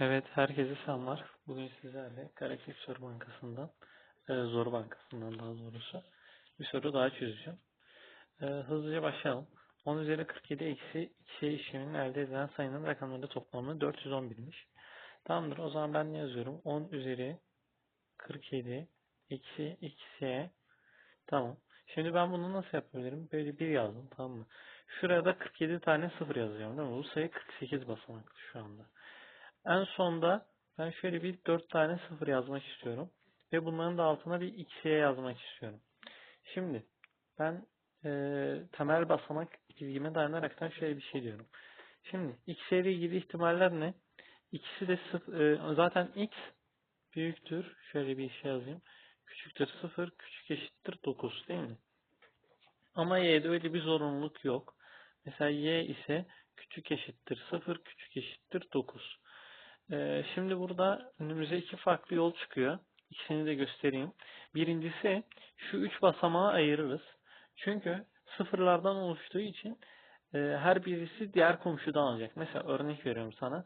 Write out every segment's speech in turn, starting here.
Evet, herkese selamlar. Bugün sizlerle Karakök Soru Bankası'ndan, e, Zor Bankası'ndan daha doğrusu bir soru daha çözeceğim. E, hızlıca başlayalım. 10 üzeri 47 eksi 2 işleminin elde edilen sayının rakamları toplamı 411'miş. Tamamdır. O zaman ben ne yazıyorum? 10 üzeri 47 eksi 2'ye Tamam. Şimdi ben bunu nasıl yapabilirim? Böyle bir yazdım tamam mı? Şuraya da 47 tane sıfır yazacağım değil mi? Bu sayı 48 basamaklı şu anda. En sonda ben şöyle bir 4 tane sıfır yazmak istiyorum. Ve bunların da altına bir x'ye yazmak istiyorum. Şimdi ben e, temel basamak çizgime dayanaraktan şöyle bir şey diyorum. Şimdi x'ye ile ilgili ihtimaller ne? İkisi de sıfır, e, zaten x büyüktür. Şöyle bir şey yazayım. Küçüktür 0, küçük eşittir 9 değil mi? Ama y'de öyle bir zorunluluk yok. Mesela y ise küçük eşittir 0, küçük eşittir 9. Ee, şimdi burada önümüze iki farklı yol çıkıyor. İkisini de göstereyim. Birincisi şu üç basamağı ayırırız. Çünkü sıfırlardan oluştuğu için e, her birisi diğer komşudan alacak. Mesela örnek veriyorum sana.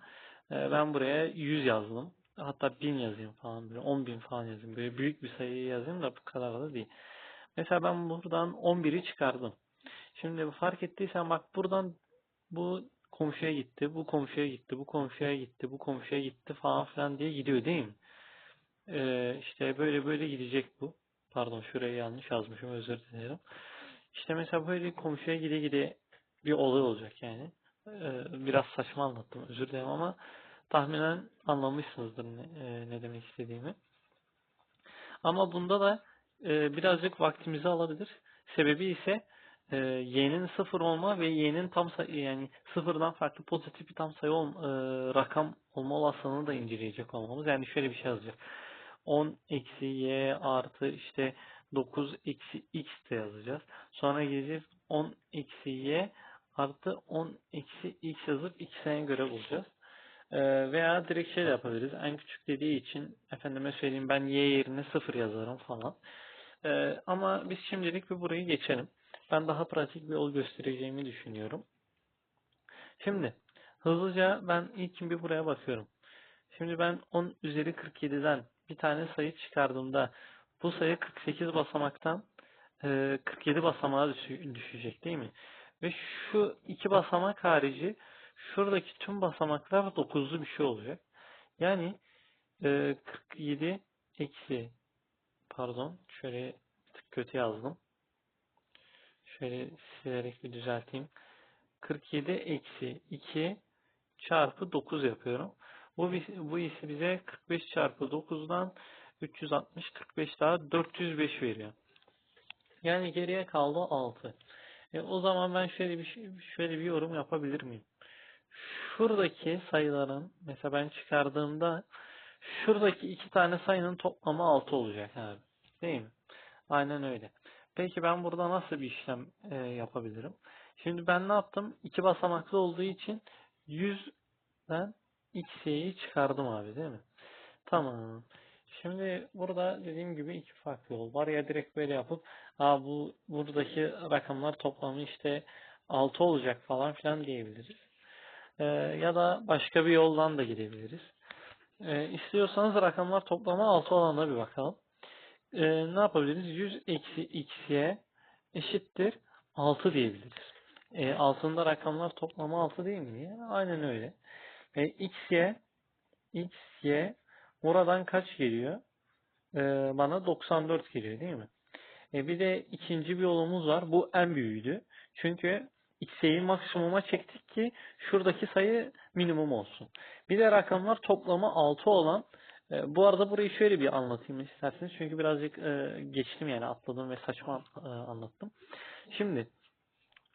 E, ben buraya 100 yazdım. Hatta 1000 yazayım falan böyle 10 bin falan yazayım. Böyle büyük bir sayıyı yazayım da bu kadar da değil. Mesela ben buradan 11'i çıkardım. Şimdi fark ettiysen bak buradan bu komşuya gitti, bu komşuya gitti, bu komşuya gitti, bu komşuya gitti falan filan diye gidiyor değil mi? Ee, işte böyle böyle gidecek bu. Pardon şurayı yanlış yazmışım özür dilerim. İşte mesela böyle komşuya gide gide bir olay olacak yani. Ee, biraz saçma anlattım özür dilerim ama tahminen anlamışsınızdır ne, e, ne demek istediğimi. Ama bunda da e, birazcık vaktimizi alabilir. Sebebi ise e, y'nin sıfır olma ve y'nin tam sayı yani sıfırdan farklı pozitif bir tam sayı ol, e, rakam olma olasılığını da inceleyecek olmamız. Yani şöyle bir şey yazacak. 10 eksi y artı işte 9 eksi x de yazacağız. Sonra geleceğiz 10 eksi y artı 10 eksi x yazıp x'e göre bulacağız. Ee, veya direkt şey de yapabiliriz. En küçük dediği için efendime söyleyeyim ben y yerine 0 yazarım falan. Ee, ama biz şimdilik bir burayı geçelim. Ben daha pratik bir yol göstereceğimi düşünüyorum. Şimdi hızlıca ben ilk bir buraya bakıyorum. Şimdi ben 10 üzeri 47'den bir tane sayı çıkardığımda bu sayı 48 basamaktan 47 basamağa düşecek değil mi? Ve şu iki basamak harici şuradaki tüm basamaklar 9'lu bir şey olacak. Yani 47 eksi pardon şöyle kötü yazdım. Şöyle silerek bir düzelteyim. 47 eksi 2 çarpı 9 yapıyorum. Bu, bu ise bize 45 çarpı 9'dan 360 45 daha 405 veriyor. Yani geriye kaldı 6. E, o zaman ben şöyle bir şey, şöyle bir yorum yapabilir miyim? Şuradaki sayıların mesela ben çıkardığımda şuradaki iki tane sayının toplamı 6 olacak abi. Değil mi? Aynen öyle. Peki ben burada nasıl bir işlem e, yapabilirim? Şimdi ben ne yaptım? İki basamaklı olduğu için 100'den x'yi çıkardım abi değil mi? Tamam. Şimdi burada dediğim gibi iki farklı yol var. Ya direkt böyle yapıp Aa, bu buradaki rakamlar toplamı işte 6 olacak falan filan diyebiliriz. Ee, ya da başka bir yoldan da gidebiliriz. Ee, istiyorsanız rakamlar toplamı 6 olanına bir bakalım e, ne yapabiliriz? 100 eksi x'ye eşittir 6 diyebiliriz. E, altında rakamlar toplamı 6 değil mi? Aynen öyle. E, x'ye x'ye buradan kaç geliyor? E, bana 94 geliyor değil mi? E, bir de ikinci bir yolumuz var. Bu en büyüğüydü. Çünkü x'yi maksimuma çektik ki şuradaki sayı minimum olsun. Bir de rakamlar toplamı 6 olan e, bu arada burayı şöyle bir anlatayım isterseniz. Çünkü birazcık e, geçtim yani atladım ve saçma e, anlattım. Şimdi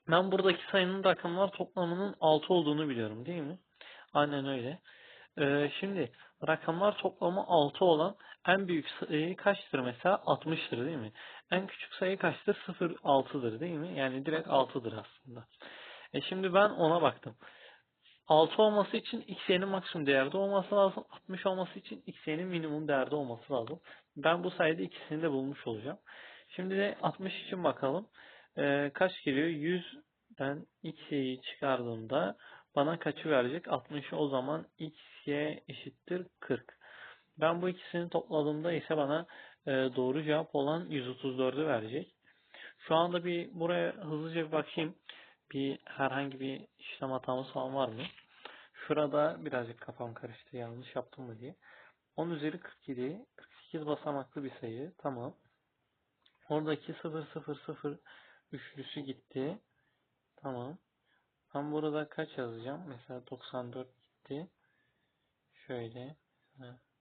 ben buradaki sayının rakamlar toplamının 6 olduğunu biliyorum değil mi? Aynen öyle. E, şimdi rakamlar toplamı 6 olan en büyük sayı kaçtır mesela? 60'tır değil mi? En küçük sayı kaçtır? 0, 6'dır değil mi? Yani direkt 6'dır aslında. E şimdi ben ona baktım. 6 olması için x'nin maksimum değerde olması lazım. 60 olması için x'nin minimum değerde olması lazım. Ben bu sayede ikisini de bulmuş olacağım. Şimdi de 60 için bakalım. Ee, kaç geliyor? 100'den x'i çıkardığımda bana kaçı verecek? 60'ı o zaman x, eşittir 40. Ben bu ikisini topladığımda ise bana e, doğru cevap olan 134'ü verecek. Şu anda bir buraya hızlıca bir bakayım. Bir herhangi bir işlem hatamız falan var mı? Şurada birazcık kafam karıştı yanlış yaptım mı diye. 10 üzeri 47 48 basamaklı bir sayı. Tamam. Oradaki 0 0 0 üçlüsü gitti. Tamam. Ben burada kaç yazacağım? Mesela 94 gitti. Şöyle.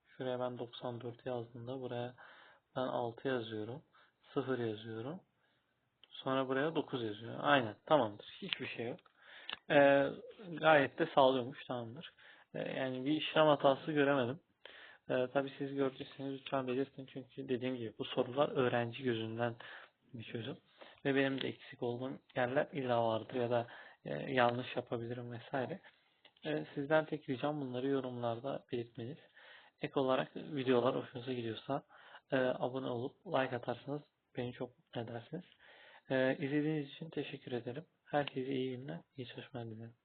Şuraya ben 94 yazdığımda buraya ben 6 yazıyorum. 0 yazıyorum. Sonra buraya 9 yazıyor. Aynen tamamdır. Hiçbir şey yok. Ee, gayet de sağlıyormuş tamamdır. Ee, yani bir işlem hatası göremedim. Ee, tabii siz gördüyseniz lütfen belirtin. Çünkü dediğim gibi bu sorular öğrenci gözünden bir çözüm. Ve benim de eksik olduğum yerler illa vardır ya da e, yanlış yapabilirim vesaire. E, sizden tek ricam bunları yorumlarda belirtmeniz. Ek olarak videolar hoşunuza gidiyorsa e, abone olup like atarsanız beni çok mutlu edersiniz. E, izlediğiniz için teşekkür ederim. Herkese iyi günler, iyi çalışmalar dilerim.